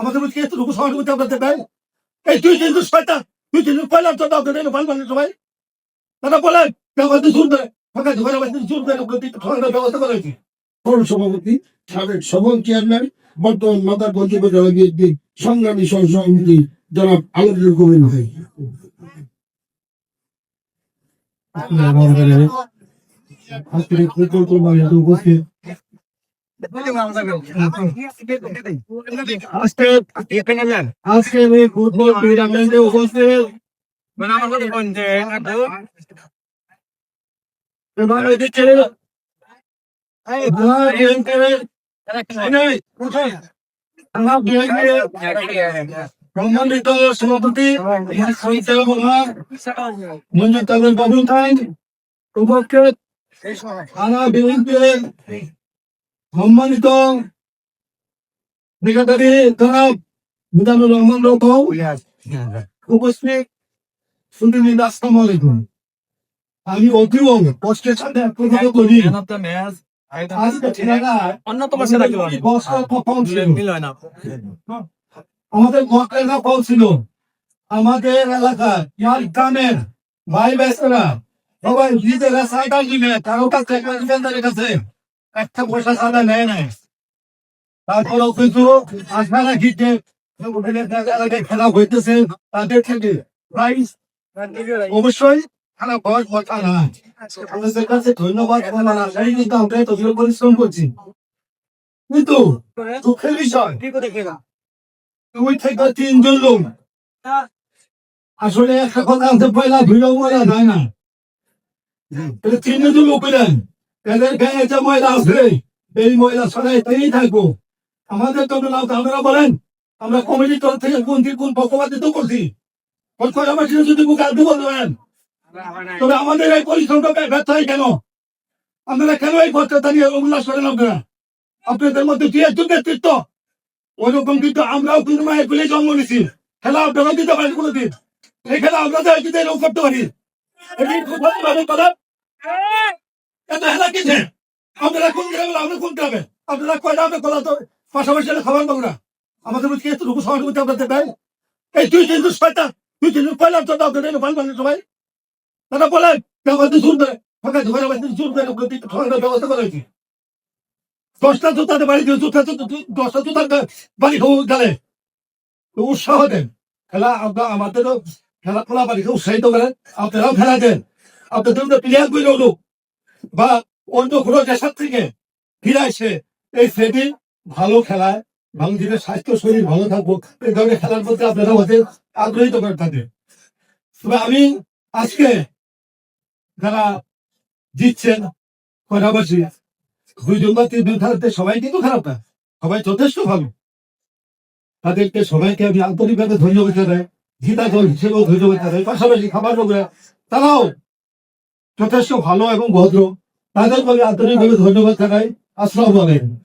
আমাদের মধ্যে এতটুকু সহযোগিতা আপনাদের দেয় এই দুই তিন দিন শয়তান দুই তিন দিন পয়লা তো দাও দেয় ভালো ভালো সবাই। তারা বলেন ব্যবস্থা শুনবে ফাঁকা ঘরে বাড়িতে শুনবে ঠান্ডার ব্যবস্থা করা হয়েছে। পৌর সভাপতি সাবেক সফল চেয়ারম্যান বর্তমান সংগ্রামী সহ সভাপতি জনাব আলমদুল কবির ভাই। উপস্থিত। আজকে আজকে এই ফুটবল টুর্নামেন্টে উপস্থিত এবার এদিকে এই ভুয়া বিএনপির এই, কোথায়? আমার সম্মানিত সভাপতি মঞ্জুর উপস্থিত থানা বিএনপির সম্মানিত ব্রিগেডারি জনাব মিজানুর রহমান রকম উপস্থিত শুধুনি আসসালামু আলাইকুম আমি অতীব কষ্টের সাথে প্রকাশ করি সেরা খেলোয়াড় বস্তা কখন ছিল না। আমাদের আমাদের এলাকায় ইয়ার গ্রামের ভাই বেসরা সবাই নিজেরা সাইকেল কিনে কারও কাছে কাছে একটা পয়সা সাদা নেয় নাই। তারপরেও কিন্তু আশা রাখি যে খেলা হইতেছে তাদের থেকে প্রাইস অবশ্যই খেলা বয়স কথা না। আমাদের কাছে ধন্যবাদ জানানো সেই কিন্তু আমরা এত পরিশ্রম করছি। কিন্তু দুঃখের বিষয় দুই থেকে তিনজন লোক। আসলে একটা কথা আনতে বলা যায় না। তিনজন লোক পেলেন এদের গায়ে যে ময়লা আছে এই ময়লা সরাইতেই থাকব। আমাদের তো লাভ বলেন, আমরা কমিটি তরফ থেকে কোন পক্ষপাতিত্ব করছি। পক্ষ যদি আনতে বলবেন তবে আমাদের এই পরিশ্রমটা ব্যর্থ হয় কেন? কেন এই উল্লাস আপনাদের মধ্যে যে একজন নেতৃত্ব ওরকম কিন্তু আমরাও কিন্তু মায়ের পেলে জন্ম নিছি খেলা আপনারা দিতে পারেন কোনোদিন। এই খেলা আমরা এরকম করতে পারি। এটি খুব ভালোভাবে কথা এত হেলা কিসে আপনারা কোন গ্রামে আমরা কোন গ্রামে আপনারা কয়টা আমরা কলা তো পাশাপাশি খাবার পাবো না। আমাদের মধ্যে এতটুকু সহযোগিতা আপনাদের দেয় এই দুই তিন দিন শয়তান দুই তিন দিন পয়লা তো দাও দেয় ভালো ভালো সবাই। তারা বলেন ব্যবস্থা শুনবে ফাঁকা ঘরে বাড়িতে শুনবে ঠান্ডার ব্যবস্থা করা হয়েছে দশটা জুতাতে বাড়ি দিয়ে জুতা দশটা জুতার বাড়ি গেলে উৎসাহ দেন। খেলা আমাদেরও খেলা খোলা বাড়িকে উৎসাহিত করেন। আপনারাও খেলা দেন। আপনাদের প্লেয়ার হলো বা অন্য কোনো দেশের থেকে ফিরে আসে এই সেটি ভালো খেলায় বাংলাদেশের স্বাস্থ্য, শরীর ভালো থাকব এই ধরনের খেলার মধ্যে আপনারা ওদের আগ্রহিত করে থাকেন। তবে আমি আজকে যারা জিতছেন কয়রাবাসী দুইজন বা তিনজন খেলাতে সবাই কিন্তু খারাপ না, সবাই যথেষ্ট ভালো। তাদেরকে সবাইকে আমি আন্তরিকভাবে ধন্যবাদ জানাই, জিতা দল হিসেবেও ধন্যবাদ জানাই, পাশাপাশি খাবার লোকরা তারাও যথেষ্ট ভালো এবং ভদ্র। তাদের আমি আন্তরিকভাবে ধন্যবাদ জানাই। আসসালামু আলাইকুম।